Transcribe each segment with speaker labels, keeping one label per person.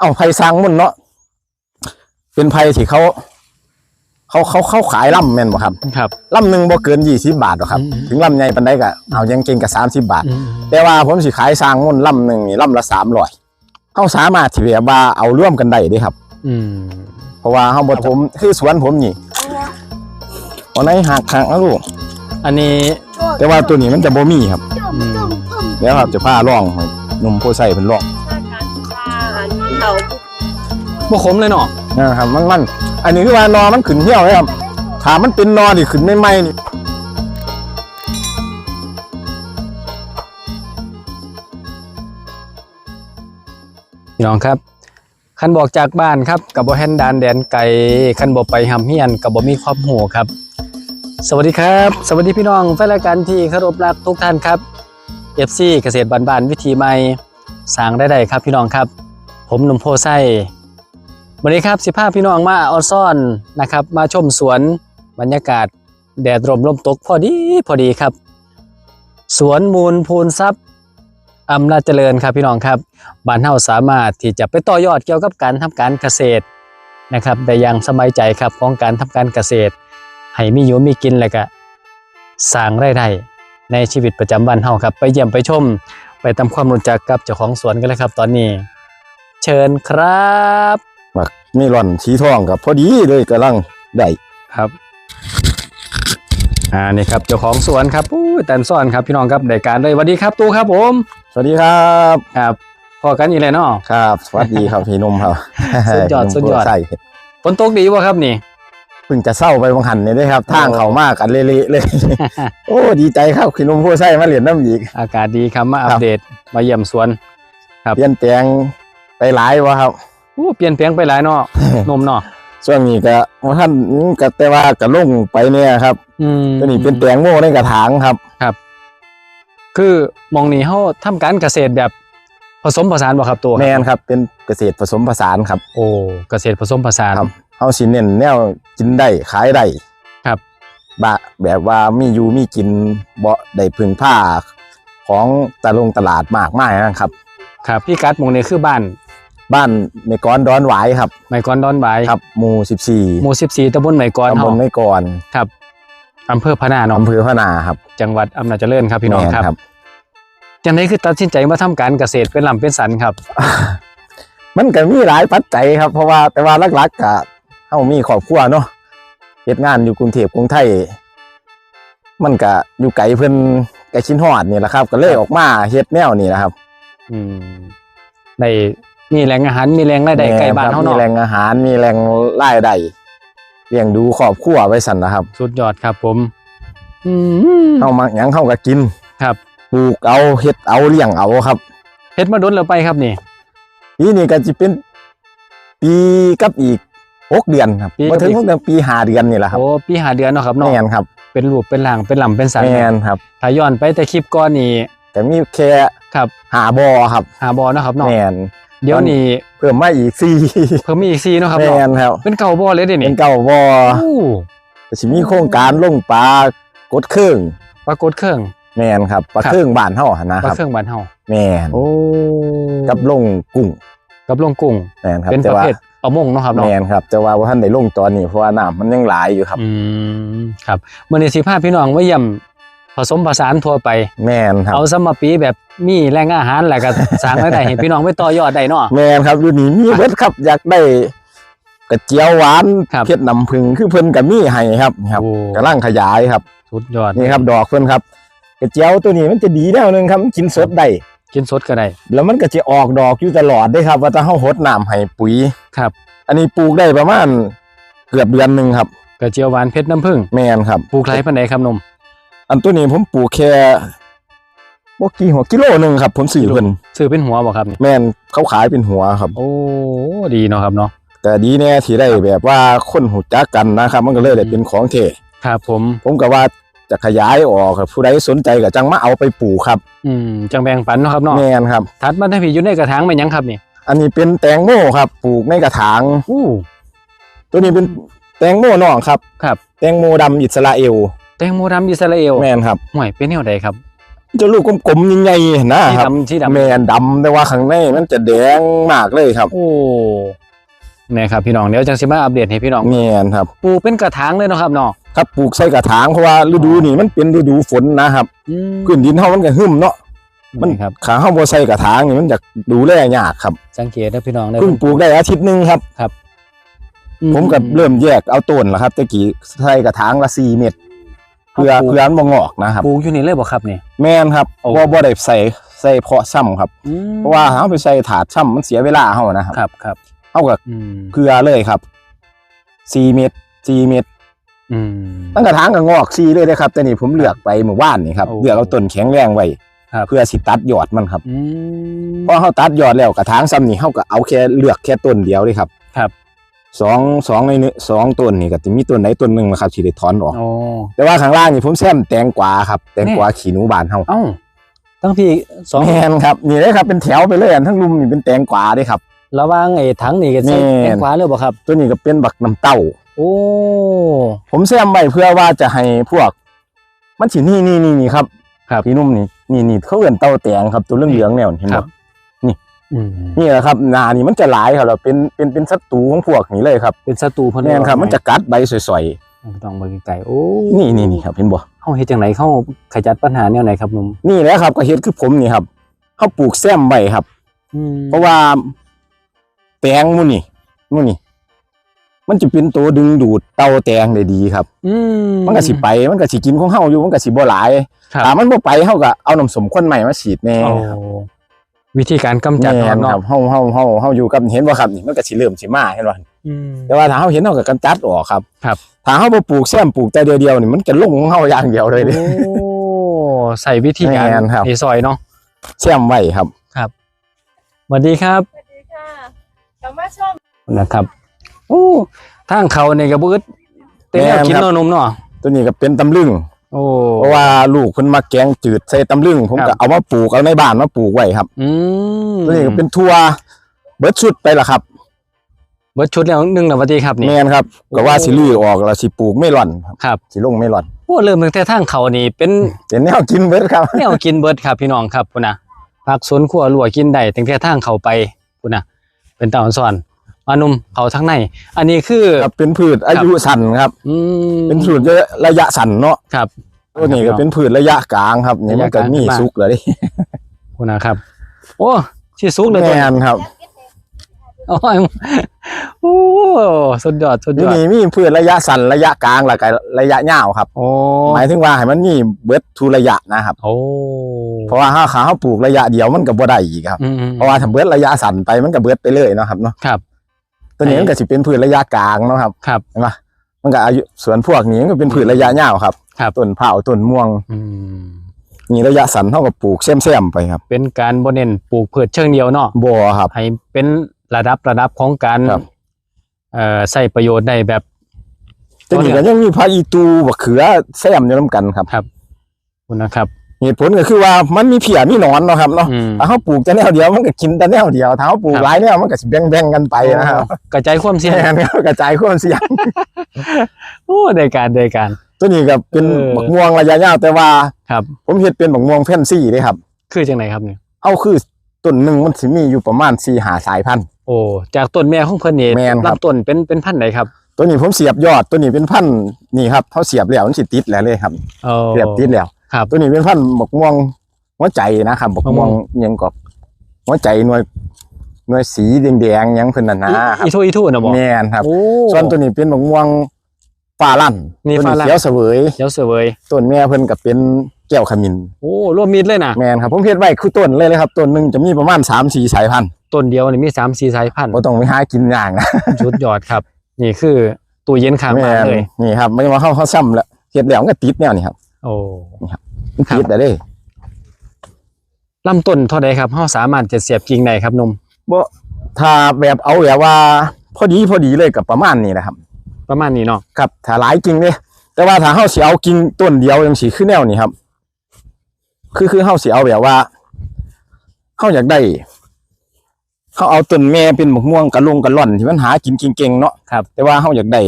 Speaker 1: เอ้าไผ่สร้างมุ่นเนาะเป็นไผ่ที่เขา เขาเขาเขาขายล่ำแม่นบ่ครับ
Speaker 2: ครับ
Speaker 1: ล่ำหนึ่งบ่เกินยี่สิบบาทหรอกครับ
Speaker 2: อืม
Speaker 1: ถึงล่ำใหญ่ปานใดก็เอายังเก่งกับสามสิบบาท
Speaker 2: อืม
Speaker 1: แต่ว่าผมสิขายสร้างมุ่นล่ำหนึ่งนี่ล่ำละสามร้อยเขาสามารถที่แบบว่าเอาร่วมกันได้เด้ครับ
Speaker 2: อืม
Speaker 1: เพราะว่าเขาบดผมคือสวนผมนี่เอาไหนหักหักนะลูก
Speaker 2: อันนี้
Speaker 1: แต่ว่าตัวนี้มันจะบ่มีครับ
Speaker 2: อืม
Speaker 1: เดี๋ยวครับจะพาล่องให้หนุ่มผู้ใส่เป็นล่อง
Speaker 3: เขา
Speaker 2: บ่ขมเลยเนาะ
Speaker 1: นะครับมันมันอันนี้คือว่านอมันขึ้นเหี่ยวเลยครับถ้ามันเป็นนอที่ขึ้นไม่ไหมนี่
Speaker 2: พี่น้องครับคันบอกจากบ้านครับกับบ่แฮนดานแดนไกลคันบ่ไปหำเฮียนกับบ่มีความหูครับ สวัสดีครับ สวัสดีพี่น้องแฟนรายการที่เคารพรักทุกท่านครับ FC เกษตรบ้านๆวิธีใหม่สร้างได้ได้ครับพี่น้องครับ ผมหนุ่มโพไส้ วันนี้ครับสิพาพพี่น้องมาออนซ่อนนะครับ มาชมสวนบรรยากาศแดดร่มลมตกพอดีพอดีครับ สวนมูลพูนทรัพย์อำนาจเจริญครับพี่น้องครับบ้านเฮาสามารถที่จะไปต่อยอดเกี่ยวกับการทำการเกษตรนะครับได้อย่างสบายใจครับของการทำการเกษตร ให้มีอยู่มีกินแล้วก็สร้างรายได้ในชีวิตประจำวันเฮาครับ ไปเยี่ยมไปชม ไปทำความรู้จักกับเจ้าของสวนกันเลยครับ ตอนนี้ เชิญครับ
Speaker 1: บักมีร่อนสีทองกับพอดีเลยกำลังได้
Speaker 2: ครับ อ่านี่ครับเจ้าของสวนครับอู้ยแตนซ่อนครับพี่น้องครับได้การเลยสวัสดีครับตูครับผม
Speaker 1: สวัสดีครับ
Speaker 2: ครับพอกันอีกแล้วเนาะ
Speaker 1: ครับสวัสดีครับพี่หนุ่มครับ
Speaker 2: สุดยอด
Speaker 1: หนุ่ม
Speaker 2: สุดยอด
Speaker 1: ผู้ใส่
Speaker 2: ฝนตกดีวะครับนี่
Speaker 1: เพิ่งจะเศร้าไปบางหันนี่เด้ครับทาง
Speaker 2: โอ้
Speaker 1: เขามากกันเละๆเลย โอ้ดีใจครับพี่หนุ่มผู้ใส่มาเหรียญน้ำอีก
Speaker 2: อากาศดีครับมาอั
Speaker 1: ครั
Speaker 2: ป
Speaker 1: บ
Speaker 2: เดตมาเยี่ยมสวน ครับ
Speaker 1: เปลี่ยนแปลงไปหลายวะครับ
Speaker 2: อู้เปลี่ยนแปลงไปหลายเนาะ นมเนาะ
Speaker 1: ช่วงนี้ก็ว่าท่านก็แต่ว่าก็ลงไปเนี่ยครับ
Speaker 2: อืม
Speaker 1: ตัวนี้เป็นแตงโมในกระถางครับ
Speaker 2: คือมองนี่เฮาทำการเกษตรแบบผสมผสานบ่ครับตัว
Speaker 1: แมนครับเป็นเกษตรผสมผสานครับ
Speaker 2: โอ้เกษตรผสมผสาน
Speaker 1: ครับ เฮาสิเน้นแนวกินได้ขายได้
Speaker 2: ครับ
Speaker 1: บะแบบว่ามีอยู่มีกินบ่ได้พึ่งผ้าของตะลงตลาดมากมายนะครับ
Speaker 2: ครับพี่กัดหมองนี่คือบ้าน
Speaker 1: บ้านเมกอนดอนหวายครับ
Speaker 2: ไมกอนดอนบาย
Speaker 1: ครับหมู่
Speaker 2: หมู่14ตำบลไมก
Speaker 1: 14
Speaker 2: อน
Speaker 1: ตำบ
Speaker 2: เฮา
Speaker 1: ลไมกอน
Speaker 2: ครับอำเภอพะนาเนาะ
Speaker 1: อำเภอพะนาครับ
Speaker 2: จังหวัดอำนาจเจริญครับพี่น้อง
Speaker 1: แม่
Speaker 2: ครับจังได๋คือตัดสินใจมาทำการเกษตรเป็นลำเป็นสันครับ
Speaker 1: มันก็มีหลายปัจจัยครับ เพราะว่าแต่ว่าหลักๆก็เฮามีครอบครัวเนาะเฮ็ดงานอยู่กรุงเทพกรุงไทย มันก็อยู่ไกลเพิ่นไกลชินฮอดนี่แหละครับ ก็เลยออกมาเฮ็ดแนวนี้นะครับ
Speaker 2: อืมได้ มีแหล่งอาหารมีแหล่งรายได้ใกล้บ้านเฮา
Speaker 1: มี
Speaker 2: เนาะ
Speaker 1: แหล่งอาหารมีแหล่งรายได้เลี้ยงดูครอบครัวไว้สั่นนะครับ
Speaker 2: สุดยอดครับ ผมอืม
Speaker 1: เฮามาหยังเฮาก็กิน
Speaker 2: ครับ
Speaker 1: ปลูกเอาเฮ็ดเอาเลี้ยงเอาครับ
Speaker 2: เฮ็ดมาดนแล้วไปครับนี่
Speaker 1: ปีนี้ก็สิเป็นปีกับอีกหกเดือนครับ
Speaker 2: ปีกับ
Speaker 1: บ่ถึง
Speaker 2: อีก
Speaker 1: หกเดือนปีห้าเดือนนี่แหละครับ
Speaker 2: โอ้ปีหาเดือนเนาะครับเนาะ
Speaker 1: แม่นครับ
Speaker 2: เป็นรูปเป็นร่างเป็นลำเป็นสัน
Speaker 1: แม่นครับ
Speaker 2: ถ้าย้อนไปแต่คลิปก่อนนี่
Speaker 1: แต่มีแค่
Speaker 2: ครับ
Speaker 1: หาบ่อครับ
Speaker 2: หาบอเนาะครับเนาะ
Speaker 1: แม่น
Speaker 2: เดี๋ยวนี้
Speaker 1: เพิ่มมาอีกสี่
Speaker 2: เพิ่มมีอีกซีเนาะครับ
Speaker 1: แม่
Speaker 2: เนาะ
Speaker 1: นครับ
Speaker 2: เป็นเก่าบอเลยเด้
Speaker 1: เป็
Speaker 2: นี่
Speaker 1: นเก่าบ่อ
Speaker 2: อู้
Speaker 1: ก็สิมีโครงการลงปลากดเครื่อง
Speaker 2: ปรากฏเครื่อง
Speaker 1: แม่นครับปลา
Speaker 2: ครับ
Speaker 1: เครื่องบ้านเฮาหั่นนะ
Speaker 2: ป
Speaker 1: ค
Speaker 2: ลา
Speaker 1: รับ
Speaker 2: เครื่องบ้านเฮา
Speaker 1: แม่น
Speaker 2: โอ้
Speaker 1: กับลงกุ้ง
Speaker 2: กับลงกุ้ง
Speaker 1: แม่นครับ
Speaker 2: เป็นป
Speaker 1: แต่
Speaker 2: ระ
Speaker 1: ว่า
Speaker 2: เภทประมงเนาะครับเนาะ
Speaker 1: แม่นครับแต่ว่าบ่ทันได้ลงตอนนี้เพราะว่าน้ำมันยังหลายอยู่ครับ
Speaker 2: อืมครับมื่อนี้สิพาพี่น้องมาเยี่ยม ผสมผสานทั่วไป
Speaker 1: แม่นครับ
Speaker 2: เอาสมมาปีแบบมีแหล่งอาหารแล้วก็ สร้างรายได้ให้พี่น้องไปต่อยอดได้เนาะ
Speaker 1: แม่นครับอยู่นี่มีเบิดครับอยากได้กระเจียวหวาน
Speaker 2: ครับ
Speaker 1: เพชรน้ำผึ้งคือเพิ่นก็มีให้ครับครับ
Speaker 2: โอ้
Speaker 1: กำลังขยายครับ
Speaker 2: สุดยอด
Speaker 1: นี่ครับดอกเพิ่นครับกระเจียวตัวนี้มันจะดีแนวหนึงครับมันกินสดได้
Speaker 2: กินสดก็ได้
Speaker 1: แล้วมันก็จะออกดอกอยู่ตลอดเด้ครับ ว่าถ้าเฮาหดน้ำให้ปุ๋ย
Speaker 2: ครับ
Speaker 1: อันนี้ปลูกได้ประมาณเกือบเดือนหนึงครับ
Speaker 2: กระเจียวหวานเพชรน้ำผึ้ง
Speaker 1: แม่นครับ
Speaker 2: ปลูกไรปันใดครับนม
Speaker 1: อันตัวนี้ผมปลูกแค่บ่กี่หัวกิโลหนึงครับผมซื้อเพิ่น
Speaker 2: ซื้อเป็นหัวบ่ครับนี่
Speaker 1: แม่นเขาขายเป็นหัวครับ
Speaker 2: โอ้ดีเนาะครับเนาะ
Speaker 1: แต่ดีแน่ที่ได้แบบว่าคนหูจักกันนะครับ มันก็เลยได้เป็นของเท
Speaker 2: ครับผม
Speaker 1: ผมก็ว่าจะขยายออกครับผู้ใดสนใจก็จังมาเอาไปปลูกครับ
Speaker 2: อืมจังแบ่งปันเนาะครับเนาะ
Speaker 1: แม่นครับ
Speaker 2: ถัดมาถ้าพี่อยู่ในกระถางเป็นหยังครับนี่
Speaker 1: อันนี้เป็นแตงโมครับ ปลูกในกระถาง
Speaker 2: อู้
Speaker 1: ตัวนี้เป็นแตงโมน้องครับ
Speaker 2: ครับ
Speaker 1: แตงโมดำอิสราเอล
Speaker 2: แตงโมดำอิสราเอล
Speaker 1: แม่นครับ
Speaker 2: ห่วยเป็นแนวใดครับ
Speaker 1: จะลูกกลมๆใหญ่ๆนะ
Speaker 2: ที่
Speaker 1: ครับ
Speaker 2: ดำที่ดำ
Speaker 1: แม่นดำแต่ว่าข้างในมันจะแดงมากเลยครับ
Speaker 2: โอ้เนี่ยครับพี่น้องเดี๋ยวจังสิมาอัปเดตให้พี่น้อง
Speaker 1: แม่นครับ
Speaker 2: ปลูกเป็นกระถางเลยเนาะครับเนาะ
Speaker 1: ครับปลูกใส่กระถางเพราะว่าฤดูนี้มันเป็นฤดูฝนนะครับ
Speaker 2: อืม
Speaker 1: พื้นดินเฮามันก็หึมเนาะมัน
Speaker 2: นี่ครับ
Speaker 1: ขาเฮาบ่ใส่กระถางนี่มันจะดูแลยากครับ
Speaker 2: สังเกตนะพี่น้องได้
Speaker 1: เพิ่งปลูกได้อาทิตย์หนึงครับ
Speaker 2: อื
Speaker 1: ผมก็เริ่มแยกเอาต้นแล้วครับตะกี้ใส่กระถางละ4เม็ด เพื่อเพื่อมันบ่งอกนะครับ
Speaker 2: ปลูกอยู่นี่เลยบ่ครับนี่
Speaker 1: แม่นครับ
Speaker 2: โอ้
Speaker 1: บ่บ่ได้ใส่ใส่เพาะซ้ำครับ
Speaker 2: อืม
Speaker 1: เพราะว่าเฮาไปใส่ถาดซ้ำมันเสียเวลาเฮานะครับ
Speaker 2: ครับครับ
Speaker 1: เฮาก็
Speaker 2: อืม
Speaker 1: เพื่อเลยครับ4เม็ด4เม็ด
Speaker 2: อืม
Speaker 1: ตั้งกระถางก็งอก4เลยนะครับ แต่นี่ผมเลือกไปเมื่อวานนี่ครับ
Speaker 2: โอ้
Speaker 1: เลือกเอาต้นแข็งแรงไว้
Speaker 2: ครับ
Speaker 1: เพื่อสิตัดยอดมันครับ
Speaker 2: อืม
Speaker 1: พอเขาตัดยอดแล้วกระถางซ้ำนี่เขาก็เอาแค่เลือกแค่ต้นเดียวเลยครับ
Speaker 2: ครับ
Speaker 1: สองสองในนี้สองต้นนี่ก็จะมีต้นไหนต้นหนึ่งนะครับที่ได้ถอนออก
Speaker 2: โอ้
Speaker 1: แต่ว่าข้างล่างนี่ผมแซมแตงกวาครับ แตงกวาขี้หนูบานเฮา
Speaker 2: เอ้าตั้งพี่สอง
Speaker 1: แมนครับนี่เลยครับเป็นแถวไปเลยอันทั้งลุมนี่เป็นแตงกวาเด้ครับ
Speaker 2: ระหว่างไอ้ถังนี่กับ
Speaker 1: แม่น
Speaker 2: แตงกวาเลยบ่ครับ
Speaker 1: ตัวนี้ก็เป็นบักน้ำเต้า
Speaker 2: โอ้
Speaker 1: ผมแซมไว้เพื่อว่าจะให้พวก มันสินี่นี่นี่นี่ครับ
Speaker 2: ครับ
Speaker 1: พี่นุ่มนี่นี่นี่เขาเอื่นเต้าแตงครับตัวเรื่องเหลืองๆแนวนี่เห็น
Speaker 2: ครั
Speaker 1: บ่
Speaker 2: บอืม
Speaker 1: นี่แหละครับนานี่มันจะหลายครับแล้วเป็นเป็นเป็นศัตรูของพวกนี้เลยครับ
Speaker 2: เป็นศัตรูเพิ่น
Speaker 1: แม่นครับ มันจะกัดใบสวย
Speaker 2: ต้องเบิ่งไกลๆโอ้
Speaker 1: ๆนี่นี่นี่ครับเห็นบ่
Speaker 2: เฮาเฮ็ดจังไดเข้าขจัดปัญหาแนวไหนครับหนุ่ม
Speaker 1: นี่แหละครับก็เฮ็ดคือผมนี่ครับเขาปลูกแซมใบครับ
Speaker 2: อืม
Speaker 1: เพราะว่าแตงหมูนี่หมูนี่มันจะเป็นตัวดึงดูดเตาแตงได้ดีครับ
Speaker 2: อืม
Speaker 1: มันก็สิไป มันก็สิกินของเฮาอยู่ มันก็สิบ่หลาย
Speaker 2: ครับ
Speaker 1: ถ้ามันบ่ไปเฮาก็เอาน้ำสมข้นใหม่มาฉีดแน่
Speaker 2: โอ้ วิธีการกำจัด
Speaker 1: แน่
Speaker 2: ครับ
Speaker 1: ค
Speaker 2: เนาะ
Speaker 1: รับเฮาเฮาเฮาเฮาอยู่กับเห็นบ่ครับนี่มันก็สิเริ่มสิมาเห็นบ่
Speaker 2: อืม
Speaker 1: แต่ว่าถ้าเฮาเห็นเฮาก็กำจัดออกครับ
Speaker 2: ครับ
Speaker 1: ถ้าเฮาบ่ปลูกแซมปลูกแต่เดียวๆนี่มันก็ลงของเฮาอย่างเดียวเลยเด้
Speaker 2: โอ้ใส่วิธีการ
Speaker 1: แม่นครับ
Speaker 2: ไอ้ซอยเนาะ
Speaker 1: แซมไว้ครับ
Speaker 2: สวัสดีครับ
Speaker 3: สวัสดีค่ะกลับมาชม
Speaker 2: นะครับโอ้ทางเขาในกระบืดเต็ม
Speaker 1: แม่น
Speaker 2: กิน
Speaker 1: ครับ
Speaker 2: เนอนมเนาะ
Speaker 1: ตัวนี้ก็เป็นตำลึง
Speaker 2: โอ้
Speaker 1: เพราะว่าลูกเพิ่นมาแกงจืดใส่ตำลึงผม
Speaker 2: ครั
Speaker 1: ก็
Speaker 2: บ
Speaker 1: เอามาปลูกเอาในบ้านมาปลูกไว้ครับ
Speaker 2: อืม
Speaker 1: ตัวนี้ก็เป็นทัวเบิดชุดไปละครับ
Speaker 2: เบิดชุดแล้วหนึ่งนะสวัสดีครับนี่
Speaker 1: แม่นครับ
Speaker 2: โอ้
Speaker 1: ก็ว่าสิลื้อออกแล้วสิปลูกเมลอนครับ
Speaker 2: ครับ
Speaker 1: สิลงเมลอน
Speaker 2: โอ้เริ่มตั้งแต่ทางเขานี่เป็น
Speaker 1: เป็นแนวกินเบิดครับ
Speaker 2: แนวกินเบิดครับพี่น้องครับพุ่นนะผักสวนครัวลัวกินได้ตั้งแต่ทางเขาไปพุ่นนะเป็นตาอ่อนส อนมานุ่มเขาทั้งใน อันนี้คือ
Speaker 1: ครับเป็นพืชอายุสั้นครับ
Speaker 2: อืม
Speaker 1: เป็นพืชระยะสั้นเนาะ
Speaker 2: ครับ
Speaker 1: ตัวนี้ก็เป็นพืชระยะกลางครับนี่
Speaker 2: ระ
Speaker 1: มั
Speaker 2: ยะ
Speaker 1: น
Speaker 2: ก
Speaker 1: ก็
Speaker 2: ลาง
Speaker 1: มี
Speaker 2: ขึ้นมา
Speaker 1: สุกแล้วดิ
Speaker 2: พุ่นนะครับ โอ้ชีสุกเลยตัว
Speaker 1: แม่
Speaker 2: นี้
Speaker 1: นครับ
Speaker 2: โอ้ยโอ้สุดยอดสุดย
Speaker 1: นี่
Speaker 2: อด
Speaker 1: นี่มีพืชระยะสั้นระยะกลางแล้วก็ระยะยาวครับ
Speaker 2: โอ้
Speaker 1: หมายถึงว่าให้มันมีเบิดทุระยะนะครับ
Speaker 2: โอ้
Speaker 1: เพราะว่าถ้าขาเขาปลูกระยะเดียวมันก็บ่ได้อีกครับ
Speaker 2: อืม
Speaker 1: เพราะว่าถ้าเบิดระยะสั้นไปมันก็เบิดไปเลยเนาะครับเนาะ
Speaker 2: ครับ
Speaker 1: ตัวนี้มันก็สิเป็นพืชระยะกลางเนาะครับ
Speaker 2: ครับ
Speaker 1: เห็นปะมันก็อายุสวนพวกนี้มันก็เป็นพืชระยะยาวครับ
Speaker 2: ครับ
Speaker 1: ต้นเผาวต้นม่วง
Speaker 2: อืม
Speaker 1: นี่ระยะสั้นเท่ากับปลูกแซมๆไปครับ
Speaker 2: เป็นการบ่เน้นปลูกพืชเชิงเดียวเนาะ
Speaker 1: บัวครับ
Speaker 2: ให้เป็นระดับระดับของการ
Speaker 1: ครับ
Speaker 2: เอ่อใส่ประโยชน์ได้แบบ
Speaker 1: แต่นี่ก็ยังมีพาอีตูบักเขือแซมอยู่นํกันครับ
Speaker 2: คุณนะครับ
Speaker 1: เหตุผลก็คือว่ามันมีเพียมีหนอนเนาะครับเนาะ
Speaker 2: อืม
Speaker 1: ถ้าเขาปลูกแต่แนวเดียวมันก็กินแต่แนวเดียวถ้าเขาปลูก
Speaker 2: ครับ
Speaker 1: หลายแนวมันก็สิแบ่งๆกันไปนะครับ
Speaker 2: กระจายความเสี่ยง
Speaker 1: แม่นครับกระจายความเสี่ยง
Speaker 2: โอ้ได้การได้การ
Speaker 1: ตัวนี้ก็เป็น
Speaker 2: เออ
Speaker 1: บักม่วงระยะยาวแต่ว่า
Speaker 2: ครับ
Speaker 1: ผมเฮ็ดเป็นบักม่วงแฟนซี่เด้ครับ
Speaker 2: คือจังไหนครับเนี่ย
Speaker 1: เอาคือต้นหนึงมันสิมีอยู่ประมาณ4 5สายพันธุ์
Speaker 2: โอ้จากต้นแม่ของเพิ่นนี่
Speaker 1: แม่นครับ
Speaker 2: ลำต้นเป็นเป็นพันธุ์ไหนครับ
Speaker 1: ตัวนี้ผมเสียบยอดตัวนี้เป็นพันธุ์นี่ครับเขาเสียบแล้วมันสิติดแล้วเลยครับ
Speaker 2: โอ้
Speaker 1: เสียบติดแล้ว
Speaker 2: ครับ
Speaker 1: ตัวนี้เป็นพันธุ์บักม่วงหัวใจนะครับบักม่วง
Speaker 2: มะม่วง
Speaker 1: อิหยังก็หัวใจหน่วยหน่วยสีแดงๆหยังเพิ่นน่ะนะ
Speaker 2: อี
Speaker 1: ครับ
Speaker 2: อีทูอีทูนะบอก
Speaker 1: แม่นครับ
Speaker 2: โอ้
Speaker 1: ส่วนตัวนี้เป็นบักม่วงฟ้าลั่น
Speaker 2: นี่
Speaker 1: ตัว
Speaker 2: ฟ้าลั่น
Speaker 1: เขียวเสวย
Speaker 2: เดี๋ยวเสวย
Speaker 1: ต้นแม่เพิ่นก็เป็นแก้วขมิ้น
Speaker 2: โอ้รวมมิดเลยนะ
Speaker 1: แม่นครับผมเฮ็ดไว้คือต้นเลยเลยครับต้นหนึงจะมีประมาณ3 4สายพันธุ์
Speaker 2: ต้นเดียวนี่มีสามสี่สายพันธุ์
Speaker 1: บ่ต้องไปหากินอย่างนะ
Speaker 2: ชุดยอดครับ นี่คือตู้เย็นข้าง
Speaker 1: แม่
Speaker 2: บ้าน
Speaker 1: น
Speaker 2: เลย
Speaker 1: นี่ครับไม่ว่าเฮาเฮาซ้ำแล้วเฮ็ดแล้วมันก็ติดแนวนี้ครับ
Speaker 2: โอ้
Speaker 1: มันติดได้เด้
Speaker 2: ลำต้นเท่าใดครับเฮาสามารถจะเสียบกิ่งได้ครับหนุ่ม
Speaker 1: บ่ถ้าแบบเอาแบบว่า พอดีพอดีเลยกับประมาณนี้นะครับ
Speaker 2: ประมาณนี้เนาะ
Speaker 1: ครับถ้าหลายกิ่งเด้แต่ว่าถ้าเฮาสิเอากิ่งต้นเดียวจังซี่คือแนวนี้ครับ คือคือเฮาสิเอาแบบว่าเฮาอยากได้เฮาเอาต้นแม่เป็นหมกม่วงกะลงกะล่อนที่มันหากินเก่งๆเนาะ
Speaker 2: ครับ
Speaker 1: แต่ว่าเฮาอยากได้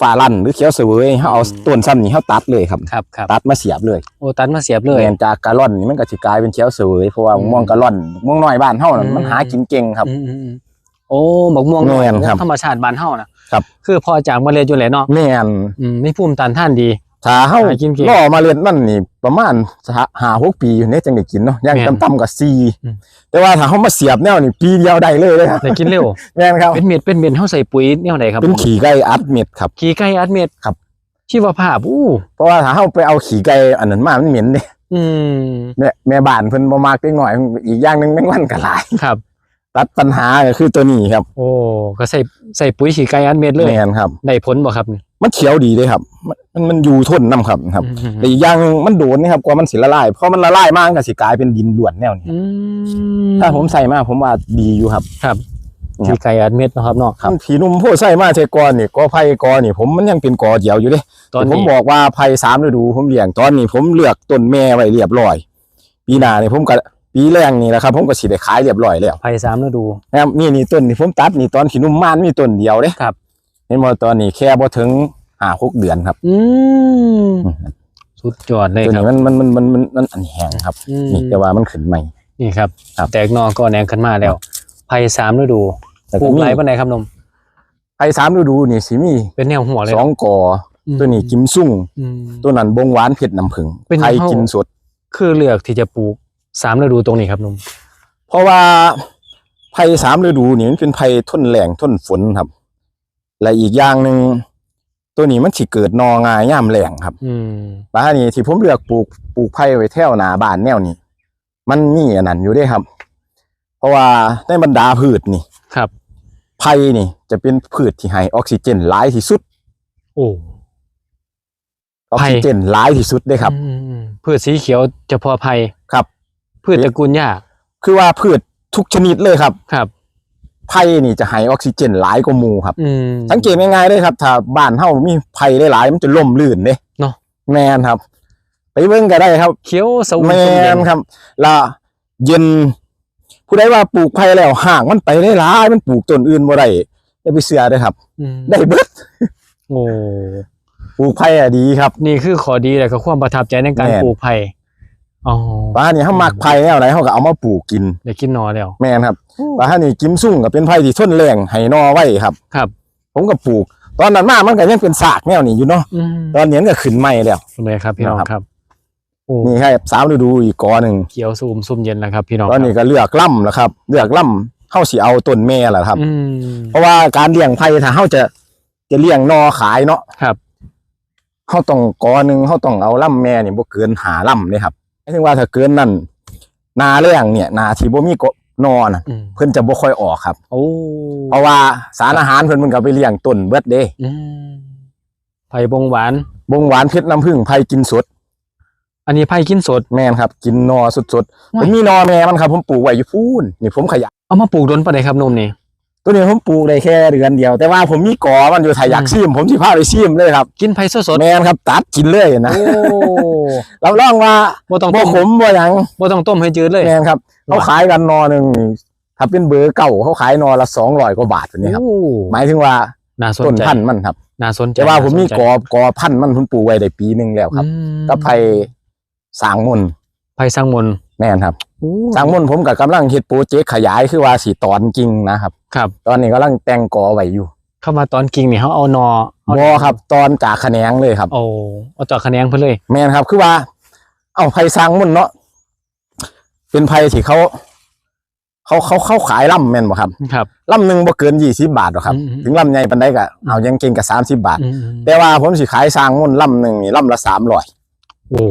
Speaker 1: ฟ้าลั่นหรือเขียวเสวยเฮาเอา
Speaker 2: อืม
Speaker 1: ต้นซ้ำนี่เฮาตัดเลยครับ
Speaker 2: ครับครับ
Speaker 1: ตัดมาเสียบเลย
Speaker 2: โอ้ตัดมาเสียบเลย
Speaker 1: แม่นจากกะล่อนนี่มันก็สิกลายเป็นเขียวเสวยเพราะว่า
Speaker 2: อืม
Speaker 1: ม่วงกะล่อนม่วงน้อยบ้านเฮานั่น
Speaker 2: อืม
Speaker 1: มันหากินเก่งครับ
Speaker 2: อืมอืมอืมโอ้บักม่วง
Speaker 1: แม่นครับ
Speaker 2: ธรรมชาติบ้านเฮานะครับ คือพอจากเมล็ดอยู่แหละเนาะ
Speaker 1: แม่น
Speaker 2: อืมมีภูมิต้านทานดี
Speaker 1: ถ้าเฮา
Speaker 2: หากินเก่ง
Speaker 1: ล่อมาเล็ดมันนี่ประมาณห้าหกปีอยู่เนี่ยจังได้กินเนาะย่าง
Speaker 2: แม่น
Speaker 1: ต่ำๆก็สี่
Speaker 2: อืม
Speaker 1: แต่ว่าถ้าเฮามาเสียบแนวนี่ปีเดียวได้เลยเลยครับ
Speaker 2: ได้กินเร็ว
Speaker 1: แม่นครับ
Speaker 2: เป็นเม็ดเป็นเม็ดเฮาใส่ปุ๋ยแนวไหนครับ
Speaker 1: เป็น
Speaker 2: ผม
Speaker 1: ขี่ไก่อัดเม็ดครับ
Speaker 2: ขี้ไก่อัดเม็ด
Speaker 1: ครับ
Speaker 2: ชีวภาพอู้
Speaker 1: เพราะว่าถ้าเฮาไปเอาขี่ไก่อันนั้นมามันเหม็นเด้
Speaker 2: อืม
Speaker 1: แม่แม่บ้านเพิ่นบ่มักเล็กน้อยอีกอย่างหนึงแมงวันก็หลาย
Speaker 2: ครับ
Speaker 1: ตัดปัญหาก็คือตัวนี้ครับ
Speaker 2: โอ้ก็ใส่ใส่ปุ๋ยขี้ไก่อัดเม็ดเลย
Speaker 1: แม่นครับ
Speaker 2: ได้ผลบ่ครับนี่
Speaker 1: มันเขียวดีเลยครับ มันมันมันอยู่ทนน้ำครับครับ
Speaker 2: อืม
Speaker 1: แต่อีกอย่างหนึ่งมันโดนนะครับกว่ามันสิละลายเพราะมันละลายมากก็สิกลายเป็นดินล้วนแนวนี้
Speaker 2: อื
Speaker 1: ถ้าผมใส่มาผมว่าดีอยู่ครับ
Speaker 2: ครับ
Speaker 1: ครับ
Speaker 2: ขี้ไก่อัดเม็ดเนาะครับเนาะ
Speaker 1: ครับผีหนุ่มผู้ใส่มาเทกอนนี่กอไผ่กอนี่ผมมันยังเป็นกอเดียวอยู่เด้
Speaker 2: ตอน
Speaker 1: ผม
Speaker 2: นี้
Speaker 1: บอกว่าไผ่สามฤดูผมเลี้ยงตอนนี้ผมเลือกต้นแม่ไว้เรียบร้อย ปีหน้านี่ผมก็ปีแรงนี่แหละครับผมก็สิได้ขายเรียบร้อยแล้ว
Speaker 2: ไผ่สามฤดู
Speaker 1: นะครับนี่นี่ต้นนี่ผมตัดนี่ตอนขี้หนุ่มม่านมีต้นเดียวเด้
Speaker 2: ครับ
Speaker 1: เห็นบ่ตอนนี้แค่บ่ถึงห้าหกเดือนครับ
Speaker 2: อืมสุดยอดเลย
Speaker 1: ตัว
Speaker 2: ครับ
Speaker 1: นี้มันมันมันมันมันมันอันแห้งครับ
Speaker 2: อืม
Speaker 1: นี่แต่ว่ามันขึ้นใหม่
Speaker 2: นี่ครับ
Speaker 1: ครับ
Speaker 2: แตกหนอก็แหนงขึ้นมาแล้วไผ่สามฤดู
Speaker 1: แต่
Speaker 2: ปลู
Speaker 1: ก็
Speaker 2: ก
Speaker 1: มี
Speaker 2: ไรปานใดครับนม
Speaker 1: ไผ่สามฤดูนี่สิมี
Speaker 2: เป็นแนวหัวเลย
Speaker 1: สองกอตัวนี้กิมซุ่ง
Speaker 2: อืม
Speaker 1: ตัวนั้นบงหวานเผ็ดน้ำผึ้ง
Speaker 2: เป็น
Speaker 1: ไผ่
Speaker 2: เท่า
Speaker 1: กินสด
Speaker 2: คือเลือกที่จะปลูกสามฤดูตรงนี้ครับนม
Speaker 1: เพราะว่าไผ่สามฤดูนี่มันเป็นไผ่ทนแรงทนฝนครับ และอีกอย่างหนึ่งตัวนี้มันสิเกิดนองายย่ามแรงครับ
Speaker 2: อืม
Speaker 1: บ้านนี้ที่ผมเลือกปลูกปลูกไผ่ไว้แถวหน้าบ้านแนวนี้ มันมีอันนั้นอยู่เด้ครับ เพราะว่าในบรรดาพืชนี่
Speaker 2: ครับ
Speaker 1: ไผ่นี่ จะเป็นพืชที่ให้ออกซิเจนหลายที่สุด
Speaker 2: โอ้
Speaker 1: ออก
Speaker 2: ไผ่
Speaker 1: ซิเจนหลายที่สุดเด้ครับ
Speaker 2: อืมพืชสีเขียวเฉพาะไผ่
Speaker 1: ครับ
Speaker 2: พืชตระกูลหญ้า
Speaker 1: คือว่าพืชทุกชนิดเลยครับ
Speaker 2: ครับ
Speaker 1: ไผ่นี่จะให้ออกซิเจนหลายกว่าหมู่ครับ
Speaker 2: อืม
Speaker 1: สังเกตง่ายๆเลยครับ ถ้าบ้านเฮามีไผ่หลายๆมันจะล่มลื่นเด้
Speaker 2: เนาะ
Speaker 1: แมนครับ ไปเบิ่งก็ได้ครับ
Speaker 2: เขียวส
Speaker 1: แม
Speaker 2: มเย็
Speaker 1: นครับและเย็น ผู้ใดว่าปลูกไผ่แล้วห่างมันไปได้หลายมันปลูกต้นอื่นบ่ได้อย่าไปเสือเด้อครับ
Speaker 2: อืม
Speaker 1: ได้เบิด
Speaker 2: โอ้
Speaker 1: ปลูกไผ่อะดีครับ
Speaker 2: นี่คือข้อดีและก็ความประทับใจในการ
Speaker 1: แม่น
Speaker 2: ปลูกไผ่ อ๋อ
Speaker 1: บ้านนี้เฮามักไผ่แนวไหนเฮาก็เอามาปลูกกิน
Speaker 2: ได้กินหนอแล้ว
Speaker 1: แม่นครับบ้านนี้กิมซุ่งก็เป็นไผ่ที่ทนแรงให้นอไว้ครับ
Speaker 2: ครับ
Speaker 1: ผมก็ปลูก ตอนนั้นมามันก็ยังเป็นสากแนวนี้อยู่เนาะ
Speaker 2: อืม
Speaker 1: ตอนนี้มันก็ขึ้นใหม่แล้ว
Speaker 2: เลยครับพี่น้อง
Speaker 1: นะครับ
Speaker 2: ครับ โอ้
Speaker 1: นี่ครับสามฤดูอีกกอหนึ่ง
Speaker 2: เขียวซูมซุ่มเย็นแล้วครับ พี่น้อง
Speaker 1: ตอนนี้ก็เลือกล่ำแล้วครับ เลือกล่ำเข้าสิเอาต้นแม่แหละครับ
Speaker 2: อืม
Speaker 1: เพราะว่าการเลี้ยงไผ่ถ้าเขาจะจะเลี้ยงนอขายเนาะ
Speaker 2: ครับ
Speaker 1: เขาต้องกอหนึ่งเขาต้องเอาล่ำแม่นี่บ่เกินหาล่ำเลยครับ หมายถึงว่าถ้าเกินนั่นนาเลี้ยงเนี่ยนาที่บ่มีกนอน่ะ
Speaker 2: อืม
Speaker 1: เพิ่นจะบ่ค่อยออกครับ
Speaker 2: โอ้
Speaker 1: เพราะว่าสารอาหารเพิ่นมันก็ไปเลี้ยงต้นเบิดเด้
Speaker 2: อืมไผ่บงหวาน
Speaker 1: บงหวานเพชรน้ำผึ้งไผ่กินสด
Speaker 2: อันนี้ไผ่กินสด
Speaker 1: แม่นครับ กินนอสดๆ
Speaker 2: ว้าย
Speaker 1: ผมมีนอแม่มันครับ ผมปลูกไว้อยู่พูนนี่ผมขยาย
Speaker 2: เอามาปลูกดนปะไดครับนมนี่
Speaker 1: ตัวนี้ผมปลูกได้แค่เดือนเดียว แต่ว่าผมมีกอมันอยู่ถ้าอยาก
Speaker 2: อืม
Speaker 1: ซิมผมสิพาไปซิมเลยครับ
Speaker 2: กินไผ่สด
Speaker 1: แม่นครับ ตัดกินเลย
Speaker 2: ๆ
Speaker 1: นะ
Speaker 2: โอ้
Speaker 1: รับรองว่า
Speaker 2: บ่ต้อง
Speaker 1: บ่
Speaker 2: ต้ม
Speaker 1: ขมบ่หยัง
Speaker 2: บ่ต้องต้มให้จืดเลย
Speaker 1: แม่นครับ
Speaker 2: ว้า
Speaker 1: เขาขายกันนอหนึ่งนี่ถ้าเป็นเบอร์เก่าเขาขายนอละสองร้อยกว่าบาทแบบนี้ครับ
Speaker 2: โอ้
Speaker 1: หมายถึงว่า
Speaker 2: น่าสน
Speaker 1: ต้น
Speaker 2: ใจ
Speaker 1: พันธุ์มันครับ
Speaker 2: น่าสนใจ
Speaker 1: แต่ว่าผมมี
Speaker 2: น่สนใจ
Speaker 1: กอกอพันธุ์มันผมปลูกไว้ได้ปีหนึ่งแล้วครับ
Speaker 2: อืม
Speaker 1: ก็ไผ่สางมนต์
Speaker 2: ไผ่สร้างมนต์
Speaker 1: แม่นครับ
Speaker 2: โอ้
Speaker 1: สางมนต์ผมกับกำลังเฮ็ดโปรเจกต์ขยายคือว่าสีตอนกิ่งนะครับ
Speaker 2: ครับ
Speaker 1: ตอนนี้กำลังแต่งกอไว้อยู่
Speaker 2: เข้ามาตอนกิ่งนี่เขาเอานอเอา
Speaker 1: บอครับ ตอนจากแขนงเลยครับ
Speaker 2: โอ้เอาจากคะแนนเพิ่นเลย
Speaker 1: แม่นครับ คือว่า เอ้าไผ่สางมนต์เนาะเป็นไผ่ที่เขาเขาเขาเขาขายล่ำแม่นบ่ครับ
Speaker 2: ครับ
Speaker 1: ล่ำหนึ่งบ่เกินยี่สิบบาทหรอกครับ
Speaker 2: อืม
Speaker 1: ถึงล่ำใหญ่ปันได้ก็เอายังเก่งกับสามสิบบาท
Speaker 2: อืม
Speaker 1: แต่ว่าผมสิขายสร้างมุ่นล่ำหนึ่งนี่ล่ำละสามร้อย
Speaker 2: โอ้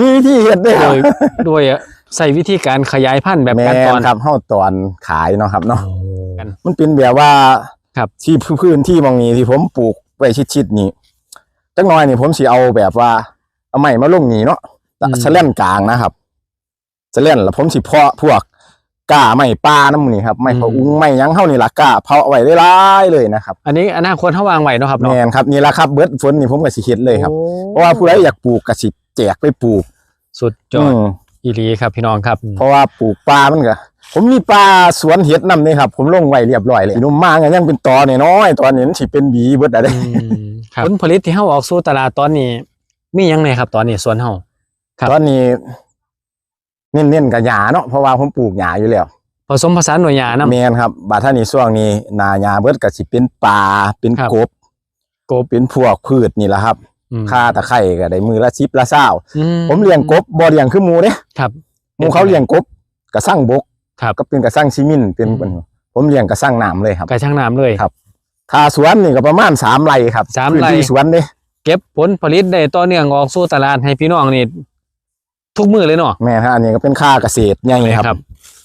Speaker 1: มีวิธีเฮ็ดด้วย
Speaker 2: โด
Speaker 1: ครับ
Speaker 2: ยโดยใส่วิธีการขยายพันธุ์แบบ
Speaker 1: แม่
Speaker 2: การตอน
Speaker 1: นครับเฮาตอนขายเนาะครับเนาะ
Speaker 2: โอ้
Speaker 1: มันเป็นแบบว่า
Speaker 2: ครับ
Speaker 1: ที่พื้นที่บางนี้ที่ผมปลูกไว้ชิดๆนี่จักหน่อยนี่ผมสิเอาแบบว่าเอาไม้มาลงนี่เนาะสะเล่นกลางนะครับสะเล่นแล้วผมสิเพาะพวกก้าไม้ปลาน้ำนี่ครับไม้พะอุ้งไม้หยังเฮานี่ล่ะก้าเพาะไว้ได้หลายเลยนะครับ
Speaker 2: อันนี้อนาคตเขาวางไว้เนาะครับเนาะ
Speaker 1: แม่นครับนี่ล่ะครับเบิดฝนนี่ผมก็สิเฮ็ดเลยครับ
Speaker 2: โอ้
Speaker 1: เพราะว่าผู้ใดอยากปลูกก็สิ แจกไปปลูก
Speaker 2: สุดยอ
Speaker 1: อื
Speaker 2: ด
Speaker 1: ม
Speaker 2: อีหลีครับพี่น้องครับ
Speaker 1: เพราะว่าปลูกปลามันก็ผมมีปลาสวนเห็ดนำนี่ครับ ผมลงไว้เรียบร้อยเลยนุ่มมากยังเป็นตอน้อยๆตอนนี้มันสิเป็นบีเบิดอะไร
Speaker 2: อืมครับผลผลิตที่เฮาออกสู่ตลาดตอนนี้ มีหยังไงครับ ตอนนี้สวนเฮาครับ
Speaker 1: ตอนนี้เน้นๆกับหญ้าเนาะเพราะว่าผมปลูกหญ้าอยู่แล้ว
Speaker 2: ผสมผสานหน่วยยานำ
Speaker 1: แมนครับบาดท่านี้ช่วงนี้หนาหญ้าเบิดก็สิเป็นปลาเป็น
Speaker 2: ครับ
Speaker 1: กบกบเป็นพวกพืชนี่แหละครับ
Speaker 2: อืม
Speaker 1: ค่าตะไคร่ก็ได้มือละ10ละ20
Speaker 2: อื
Speaker 1: ผมเลี้ยงกบบ่เลี้ยงคือหมูเด้
Speaker 2: ครับ
Speaker 1: หมูเขาเลี้ยงกบกระสั่งบก
Speaker 2: ครับ
Speaker 1: ก็เป็นกระสั่งซีเมินต์เป็น
Speaker 2: อืม
Speaker 1: ผมเลี้ยงกระสั่งน้ำเลยครับ
Speaker 2: ไก่ช่างน้ำเลย
Speaker 1: ครับถ้าสวนนี่ก็ประมาณสามไร่ครับ
Speaker 2: สาม
Speaker 1: พื้น
Speaker 2: ไร่
Speaker 1: ที่สวนเด้
Speaker 2: เก็บผลผลิตได้ต่อเนื่องออกสู่ตลาดให้พี่น้องนี่ทุกมื้อเลยเนาะ
Speaker 1: แม่นฮะอันนี้ก็เป็นค่าเกษตรใหญ่ครับ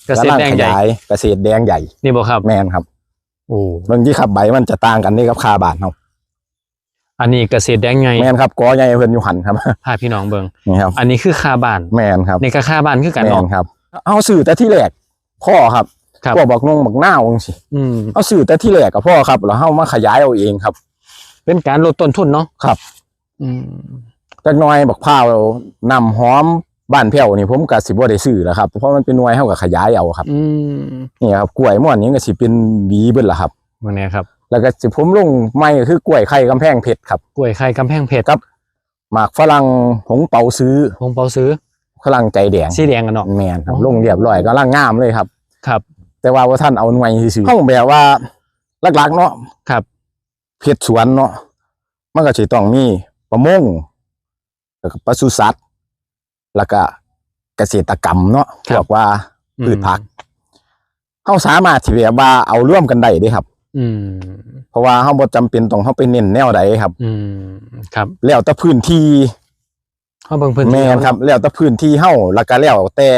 Speaker 2: เกษตรแดงใหญ่
Speaker 1: กำลัขยายเกษตรแดงใหญ่
Speaker 2: นี่บ่ครับ
Speaker 1: แม่นครับ
Speaker 2: โอ้
Speaker 1: เบางที่ขับใบมันจะต่างกันนี่กับค่าบาทเนาะ
Speaker 2: อันนี้เกษตรแดงใหญ่
Speaker 1: แม่นครับกอใหญ่เพิ่นอยู่หันครับ
Speaker 2: พาพี่น้องเบิ่ง
Speaker 1: นี่ครับ
Speaker 2: อันนี้คือค่าบ้าน
Speaker 1: แม่นครับ
Speaker 2: นี่ก็ค่าบ้านคือกัน
Speaker 1: แม่
Speaker 2: เนาะ
Speaker 1: นครับเอาสื่อแต่ที่แรกพ่อครับ
Speaker 2: ครับ
Speaker 1: พวกบอกนงบอกหน้าจังสิ
Speaker 2: อืม
Speaker 1: เอาสื่อแต่ที่แรกกับพ่อครับแล้วเฮามาขยายเอาเองครับ
Speaker 2: เป็นการลดต้นทุนเนาะ
Speaker 1: ครับ
Speaker 2: อืม
Speaker 1: จักหน่อยบักพร้าวนำหอมบ้านแพ้วนี่ผมก็สิบ่ได้ซื้อแล้วครับเพราะมันเป็นหน่วยเฮาก็ขยายเอาครับ
Speaker 2: อืม
Speaker 1: นี่ครับกล้วยม่วนนี้ก็สิเป็นหวีเบิดล่ะครับ
Speaker 2: วันนี้ครับ
Speaker 1: แล้วก็สิผมลงใหม่ก็คือกล้วยไข่กำแพงเพชรครับ
Speaker 2: กล้วยไข่กำแพงเพชร
Speaker 1: ครับหมากฝรั่งหงเปาซื้อ
Speaker 2: พงเปาซื้อ
Speaker 1: ฝรั่งใจแดง
Speaker 2: สีแดงกันเนาะ
Speaker 1: แมนครับ
Speaker 2: อ๋อ
Speaker 1: ลงเรียบร้อยก็ร่างงามเลยครับ
Speaker 2: ครับ
Speaker 1: แต่ว่าว่าท่านเอาหน่วยซื่อๆห้องแบบว่าหลักๆเนาะ
Speaker 2: ครับ
Speaker 1: เพชรสวนเนาะมันก็สิต้องมีประมงแล้วก็ปศุสัตว์แล้วก็เกษตรกรรมเนาะ
Speaker 2: ครับ
Speaker 1: บอกว่า
Speaker 2: อืม
Speaker 1: พืชผักเฮาสามารถที่แบบว่าเอาร่วมกันได้เด้ครับ
Speaker 2: อืม
Speaker 1: เพราะว่าเฮาบ่จำเป็นต้องเฮาไปเน้นแนวใดครับ
Speaker 2: อืมครับ
Speaker 1: แล้วแต่พื้นที่
Speaker 2: เขาเบิ่งพื้นที่
Speaker 1: แม่นครับ แล้วแต่พื้นที่เฮาแล้วก็แล้วแต่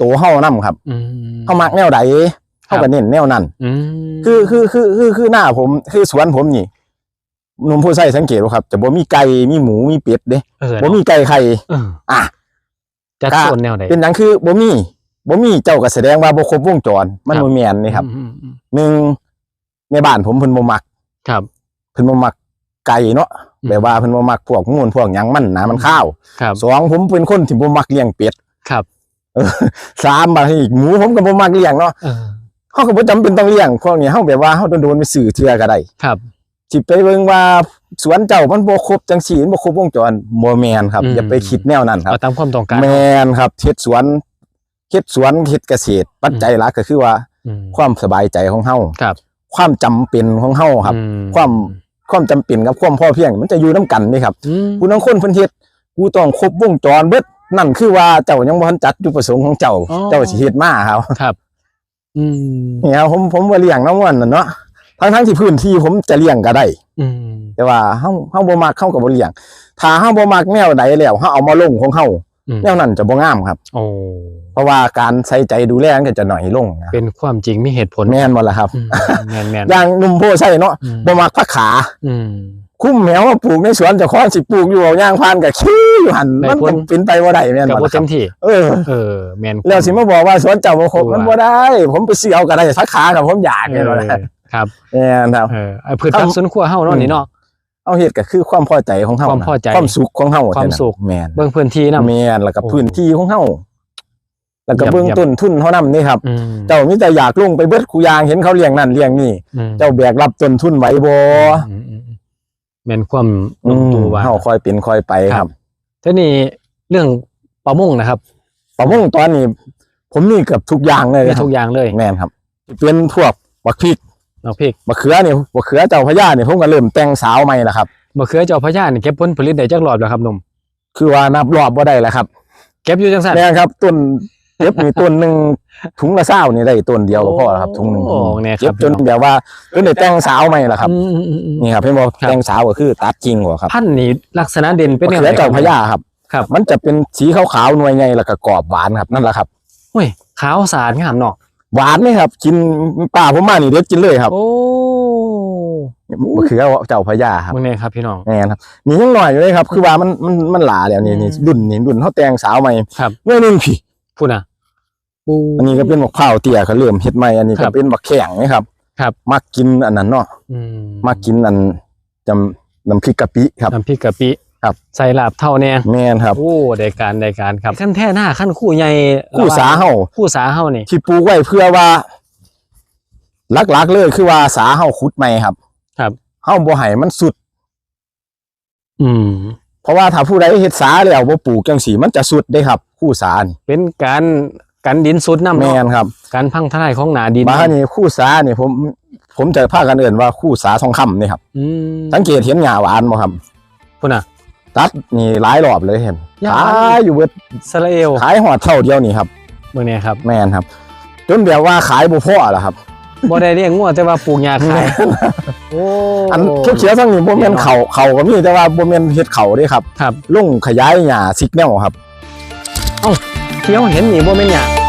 Speaker 1: ตัวเฮานํครับ
Speaker 2: อืม
Speaker 1: เฮามักแนวใดเฮาก็เน้นแนวนั้น
Speaker 2: อืม
Speaker 1: คือคือคือคือคือหน้าผม คือสวนผมนี่หนุ่มผู้ใส่สังเกตว่าครับจะบ่มีไก่มีหมูมีเป็ดเด้
Speaker 2: เออ
Speaker 1: บ่มีไก่ไข่
Speaker 2: เออ
Speaker 1: อะ
Speaker 2: จัด
Speaker 1: ก็
Speaker 2: โซนแนวใด
Speaker 1: เป็นหยังคือบ่มีบ่มีเจ้าก็แสดงว่าบ่ครบวงจร มัน
Speaker 2: ครับ
Speaker 1: บ่แม่นนี่ครับ
Speaker 2: อืมอืม
Speaker 1: หนึ่ง ในบ้านผมเพิ่นบ่มัก
Speaker 2: ครับ
Speaker 1: เพิ่นบ่มักไก่เนาะ
Speaker 2: อืม
Speaker 1: แบบว่าเพิ่นบ่มักพวกงูนพวกหยังมันนะมันข้าว
Speaker 2: ครับ
Speaker 1: สองผมเป็นคนที่บ่มักเลี้ยงเป็ด
Speaker 2: ครับ
Speaker 1: สามบางทีหมูผมก็บ่มักเลี้ยงเนาะ
Speaker 2: เออ
Speaker 1: เฮาก็บ่จำเป็นต้องเลี้ยงพวกนี้เฮาแบบว่าเฮาโดนๆไปซื้อเทื่อก็ได้
Speaker 2: ครับ
Speaker 1: สิไปเบิ่งว่าสวนเจ้ามันบ่ครบจังซี่มันบ่ครบวงจรบ่แม่นครับ
Speaker 2: อืม
Speaker 1: อย่าไปคิดแนวนั้นครับ
Speaker 2: เอาตามความต้องการ
Speaker 1: แม่นครับเฮ็ดสวนเฮ็ดสวนเฮ็ดเกษตร ปัจจัยหลักก็คือว่า
Speaker 2: อืม
Speaker 1: ความสบายใจของเฮา
Speaker 2: ครับ
Speaker 1: ความจำเป็นของเฮาครับ
Speaker 2: อืม
Speaker 1: ความความจำเป็นกับความพอเพียง มันจะอยู่นํกันนี่ครับ
Speaker 2: อืม
Speaker 1: ผู้นังคนเพิ่นเฮ็ดกูต้องครบวงจรเบิดนั่นคือว่าเจ้ายังบ่ทันจัดจุดประสงค์ของเจ้า
Speaker 2: อ๋อ
Speaker 1: เจ้าสิเฮ็ดมาครับ
Speaker 2: ครับ อืม
Speaker 1: นี่ครับผมผมว่าเลี้ยงน้ำมันน่ะเนาะทั้งทั้งๆที่พื้นที่ผมจะเลี้ยงก็ได้
Speaker 2: อืม
Speaker 1: แต่ว่าเฮาเฮาบ่มักเฮาก็บ่เลี้ยงถ้าเฮาบ่มักแนวใดแล้วเฮาเอามาลงของเฮา
Speaker 2: อืม
Speaker 1: แนวนั้นจะบ่งามครับ
Speaker 2: โอ้
Speaker 1: เพราะว่าการใส่ใจดูแลมันก็จะหน่อยลงนะ
Speaker 2: เป็นความจริงมีเหตุผล
Speaker 1: แม่นบ่ล่ะครับ
Speaker 2: อืมแม่นแม่น
Speaker 1: อย่างหนุ่มโพใส่เนาะ
Speaker 2: อืม
Speaker 1: บ่มักผักขา
Speaker 2: อืม
Speaker 1: คุ้มแมวมาปลูกในสวนเจ้าของสิปลูกอยู่เอาย่างพานก็ขี้อยู่หั่น
Speaker 2: ได้
Speaker 1: มัน
Speaker 2: ผล
Speaker 1: ก็เป็นไปบ่ได้แม่น
Speaker 2: กับ
Speaker 1: บ่
Speaker 2: บ่
Speaker 1: ล่ะค
Speaker 2: เต็
Speaker 1: รับ
Speaker 2: มที่
Speaker 1: เออ
Speaker 2: เออแม่น
Speaker 1: แล้วสิมาบอกว่าสวนเจ้าบ่ครบ
Speaker 2: ตัว
Speaker 1: มันบ่ได้ ผมไปซื้อเอาก็ได้ผักขากับผมอยาก
Speaker 2: เอ
Speaker 1: แม่นบ่ล่ะ
Speaker 2: อครับ
Speaker 1: แม่นครับ
Speaker 2: เออไอ้พืชผักสวนครัวเฮาเนาะนี่เนาะ
Speaker 1: เอาเฮ็ดก็คือความพอใจของเฮา
Speaker 2: ความพอใจ
Speaker 1: ความสุขของเฮา
Speaker 2: ความสุข
Speaker 1: แม่น
Speaker 2: เบิ่งพื้นที่นำ
Speaker 1: แม่นแล้วก็
Speaker 2: โอ้
Speaker 1: พื้นที่ของเฮา แล้วก็
Speaker 2: เยี่ยม
Speaker 1: เบื้อง
Speaker 2: เยี่ยม
Speaker 1: ต้นทุนเฮานำนี่ครับ
Speaker 2: อืม
Speaker 1: เจ้ามีแต่อยากลงไปเบิดคูยางเห็นเขาเลี้ยงนั่นเลี้ยงนี่
Speaker 2: อืม
Speaker 1: เจ้าแบกรับต้นทุนไหวบ่
Speaker 2: อืมอืมอืมแม่นความล
Speaker 1: อื
Speaker 2: ง
Speaker 1: ม
Speaker 2: ตัวว่า
Speaker 1: เฮาค่อยเป็นค่อยไปครับ
Speaker 2: ทีนี้เรื่องประมงนะครับ
Speaker 1: ประมงตอนนี้ ผมนี่เกือบทุกอย่างเลย
Speaker 2: มี
Speaker 1: ครับ
Speaker 2: ทุกอย่างเลย
Speaker 1: แม่นครับ เป็นพวกบักพริก
Speaker 2: น้องพริก
Speaker 1: บักเขือนี่บักเขือเจ้าพญานี่ผมก็เริ่มแต่งสาวใหม่แล้วครับ
Speaker 2: มะเขือเจ้าพระยานี่เก็บผลผลิตได้จักรอบแล้วครับหนุ่ม
Speaker 1: คือว่านับรอบบ่ได้แล้วครับ
Speaker 2: เก็บอยู่จังซั่น
Speaker 1: แม่นครับต้น เก็บนี่ต้นหนึงถุงละเศร้านี่ได้ต้นเดียวก็พอแล้วครับถุงหนึง
Speaker 2: โอ้เนี่ยค
Speaker 1: เก็
Speaker 2: รั
Speaker 1: บบจนแบบว่าจนได้แต่งสาวใหม่แล้วครับ
Speaker 2: อืมอืมอืมอืม
Speaker 1: นี่ครับเห็นบ่
Speaker 2: ครับ
Speaker 1: แต่งสาวก็คือตัดจริงกว่าครับ
Speaker 2: พันธุ์นี่ลักษณะเด่นเป็น
Speaker 1: มะ
Speaker 2: ยัง
Speaker 1: เขื
Speaker 2: ไง
Speaker 1: อเจ้าพญาครับ
Speaker 2: ครับ
Speaker 1: มันจะเป็นสีขาวๆหน่วยใหญ่แล้วก็กรอบหวานครับนั่นแหละครับ
Speaker 2: เฮ้ยขาวสะอาดงามเนาะ
Speaker 1: หวานเลยครับ กินป่าผมมานี่เด็ดกินเลยครับ
Speaker 2: โอ้
Speaker 1: มะเขือเจ้าพญาครับ
Speaker 2: มึงเนี่ยครับพี่น้อง
Speaker 1: แม่นครับนี่ยังหน่อยอยู่เลยครับ คือว่ามันมันมันหลาแล้วนี่นี่
Speaker 2: อืม
Speaker 1: รุ่นนี่รุ่นเขาแต่งสาวใหม่
Speaker 2: ครับ
Speaker 1: เมื่อนึงพี่
Speaker 2: พูดนะโอั
Speaker 1: นนี้ก็เป็นบักพร้าวเตี้ยเขาเริ่มเฮ็ดใหม่อันนี้
Speaker 2: ครั
Speaker 1: ก็
Speaker 2: บ
Speaker 1: เป็นบักแข้งนี่ครับ
Speaker 2: ครับ
Speaker 1: มักกินอันนั้นเนาะ
Speaker 2: อืม
Speaker 1: มักกินอันจำน้ำพริกกะปิครับ
Speaker 2: น้ำพริกกะปิ
Speaker 1: ครับ
Speaker 2: ใส่ลาบเท่าเนี่ย
Speaker 1: แม่นครับ
Speaker 2: โอ้ได้การได้การครับขั้นแท่หน้าขั้นคู่ใหญ่
Speaker 1: คู่สาเฮา
Speaker 2: คู่สาเฮานี่
Speaker 1: ที่ปลูกไว้เพื่อว่าหลักๆเลยคือว่าสาเฮาขุดใหม่ครับ
Speaker 2: ครับ
Speaker 1: เฮาบ่ให้มันสุด
Speaker 2: อืม
Speaker 1: เพราะว่าถ้าผู้ใดเฮ็ดสาแล้วบ่ปลูกจังสีมันจะสุดได้ครับ คู่สานี่
Speaker 2: เป็นการกันดินสุดน้ำ
Speaker 1: แม่
Speaker 2: เนาะ
Speaker 1: นครับ
Speaker 2: การพังทลายของหนาดิน
Speaker 1: มานี่คู่สานี่ผม ผมจะพากันเอื่นว่าคู่สาทองคำนี่ครับ
Speaker 2: อืม
Speaker 1: สังเกตเห็นหญ้าหวานบ่ครับ
Speaker 2: พุ่นน่ะ
Speaker 1: ตัดนี่หลายรอบเลยเห็น
Speaker 2: หญ้า
Speaker 1: ขา
Speaker 2: หวาน
Speaker 1: ยอยู่เบิด
Speaker 2: สราเอล
Speaker 1: ขายหอดเท่าเดียวนี่ครับ
Speaker 2: เมื่อนี้ครับ
Speaker 1: แม่นครับ จนแบบว่าขายบ่พอแล้วครับ
Speaker 2: บ่ได้เลี้ยงงัวแต่ว่าปลูกหญ้าขายโอ้
Speaker 1: อันเขียวๆทั้งนี้บ่แม่นเขาเขาก็มีแต่ว่าบ่แม่นเฮ็ดเขาเด้ครับ
Speaker 2: ครับ
Speaker 1: ลงขยายหญ้าซิกแนลครับ
Speaker 2: เขียวเห็นนี่บ่แม่นหญ้า